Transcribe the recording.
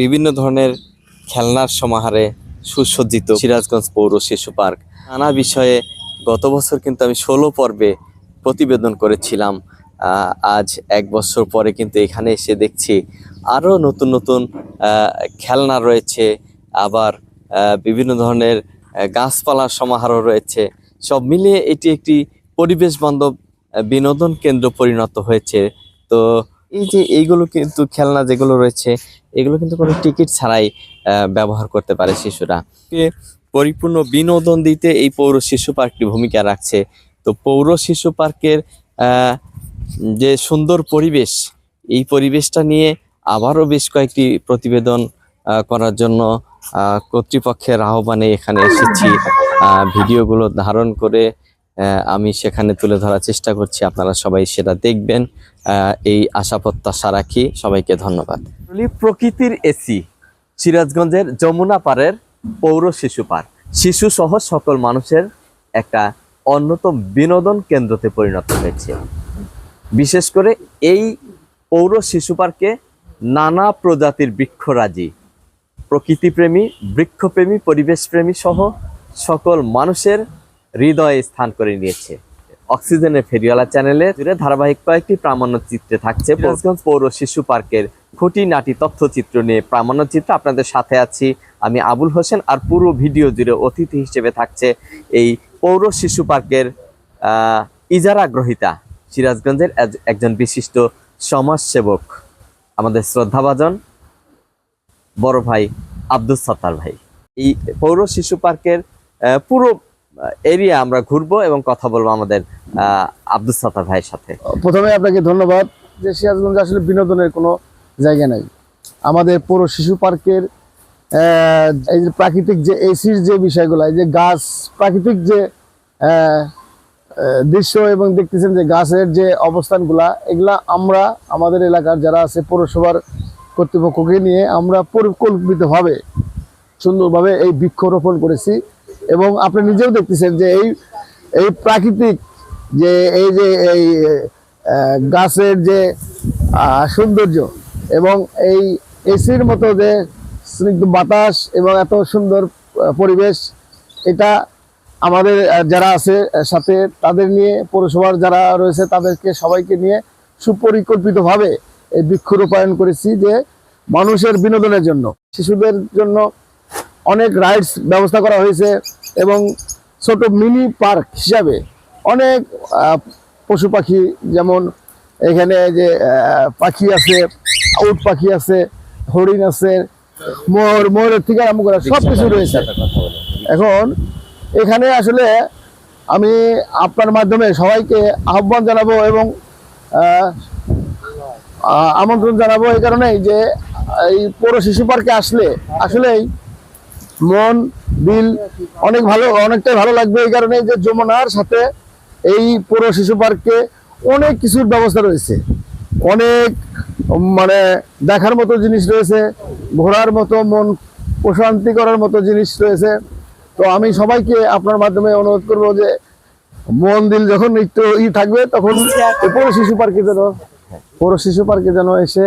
বিভিন্ন ধরনের খেলনার সমাহারে সুসজ্জিত সিরাজগঞ্জ পৌর শিশু পার্ক। নানা বিষয়ে গত বছর কিন্তু আমি ষোলো পর্বে প্রতিবেদন করেছিলাম। আজ এক বছর পরে কিন্তু এখানে এসে দেখছি আরও নতুন নতুন খেলনা রয়েছে, আবার বিভিন্ন ধরনের গাছপালার সমাহারও রয়েছে। সব মিলিয়ে এটি একটি পরিবেশ বান্ধব বিনোদন কেন্দ্র পরিণত হয়েছে। তো এই যে এইগুলো কিন্তু খেলনা যেগুলো রয়েছে, এগুলো কিন্তু কোনো টিকিট ছাড়াই ব্যবহার করতে পারে শিশুরা। পরিপূর্ণ বিনোদন দিতে এই পৌর শিশু পার্কটি ভূমিকা রাখছে। তো পৌর শিশু পার্কের যে সুন্দর পরিবেশ, এই পরিবেশটা নিয়ে আবারও বেশ কয়েকটি প্রতিবেদন করার জন্য কর্তৃপক্ষের আহ্বানে এখানে এসেছি। ভিডিওগুলো ধারণ করে আমি সেখানে তুলে ধরার চেষ্টা করছি। আপনারা সবাই সেটা দেখবেন। এই আশা প্রত্যাশা রাখি। সবাইকে ধন্যবাদ। প্রকৃতির এসি, সিরাজগঞ্জের যমুনা পাড়ের পৌর শিশু পার্ক। শিশু সহ সকল মানুষের একটা অন্যতম বিনোদন কেন্দ্রতে পরিণত হয়েছে। বিশেষ করে এই পৌর শিশু পার্কে নানা প্রজাতির বৃক্ষরাজি, প্রকৃতিপ্রেমী, বৃক্ষপ্রেমী, পরিবেশপ্রেমী সহ সকল মানুষের হৃদয়ে স্থান করে নিয়েছে। অক্সিজেনের ফেরিওয়ালা চ্যানেলে জুড়ে ধারাবাহিক কয়েকটি প্রামাণ্যচিত্রে থাকছে সিরাজগঞ্জ পৌর শিশু পার্কের খুঁটিনাটি তথ্যচিত্র নিয়ে প্রামাণ্যচিত্র। আপনাদের সাথে আছি আমি আবুল হোসেন আর পুরো ভিডিও জুড়ে অতিথি হিসেবে থাকছে এই পৌর শিশু পার্কের ইজারা গ্রহিতা সিরাজগঞ্জের একজন বিশিষ্ট সমাজসেবক। আমাদের শ্রদ্ধাভাজন বড় ভাই আব্দুল সত্তার ভাই। এই পৌর শিশু পার্কের পুরো এরিয়া আমরা ঘুরবো এবং কথা বলব আমাদের আব্দুল সত্তার ভাইয়ের সাথে। প্রথমে আপনাকে ধন্যবাদ যে সিরাজগঞ্জ আসলে বিনোদনের কোনো জায়গা নাই। আমাদের পৌর শিশু পার্কের এই যে প্রাকৃতিক যে এসির যে বিষয়গুলো, এই যে গাছ, প্রাকৃতিক যে দৃশ্য এবং দেখতেছেন যে গাছের যে অবস্থানগুলা, এগুলা আমরা আমাদের এলাকার যারা আছে পৌরসভার কর্তৃপক্ষকে নিয়ে আমরা পরিকল্পিতভাবে সুন্দরভাবে এই বৃক্ষরোপণ করেছি। এবং আপনি নিজেও দেখতেছেন যে এই এই প্রাকৃতিক যে এই যে এই গাছের যে সৌন্দর্য এবং এই এসির মতো যে স্নিগ্ধ বাতাস এবং এত সুন্দর পরিবেশ, এটা আমাদের যারা আছে সাথে তাদের নিয়ে পৌরসভার যারা রয়েছে তাদেরকে সবাইকে নিয়ে সুপরিকল্পিতভাবে এই বৃক্ষ বৃক্ষরোপায়ণ করেছি যে মানুষের বিনোদনের জন্য। শিশুদের জন্য অনেক রাইডস ব্যবস্থা করা হয়েছে। এবং ছোট মিনি পার্ক হিসাবে অনেক পশু পাখি যেমন এখানে যে পাখি আছে আউট পাখি আছে হরিণ আছে মোর মোরের থেকে আরম্ভ করে সব কিছু রয়েছে। এখন এখানে আসলে আমি আপনার মাধ্যমে সবাইকে আহ্বান জানাব এবং আমন্ত্রণ জানাব এই কারণেই যে এই পৌর শিশু পার্কে আসলে আসলেই মন দিল অনেক ভালো অনেকটাই ভালো লাগবে এই কারণে যে যমুনার সাথে এই পৌর শিশু পার্কে অনেক কিছুর ব্যবস্থা রয়েছে। অনেক মানে দেখার মতো জিনিস রয়েছে ঘোরার মতো মন প্রশান্তি করার মতো জিনিস রয়েছে। তো আমি সবাইকে আপনার মাধ্যমে অনুরোধ করব যে মন দিল যখন একটু ই থাকবে তখন পৌর শিশু পার্কে যেন পৌর শিশু পার্কে যেন এসে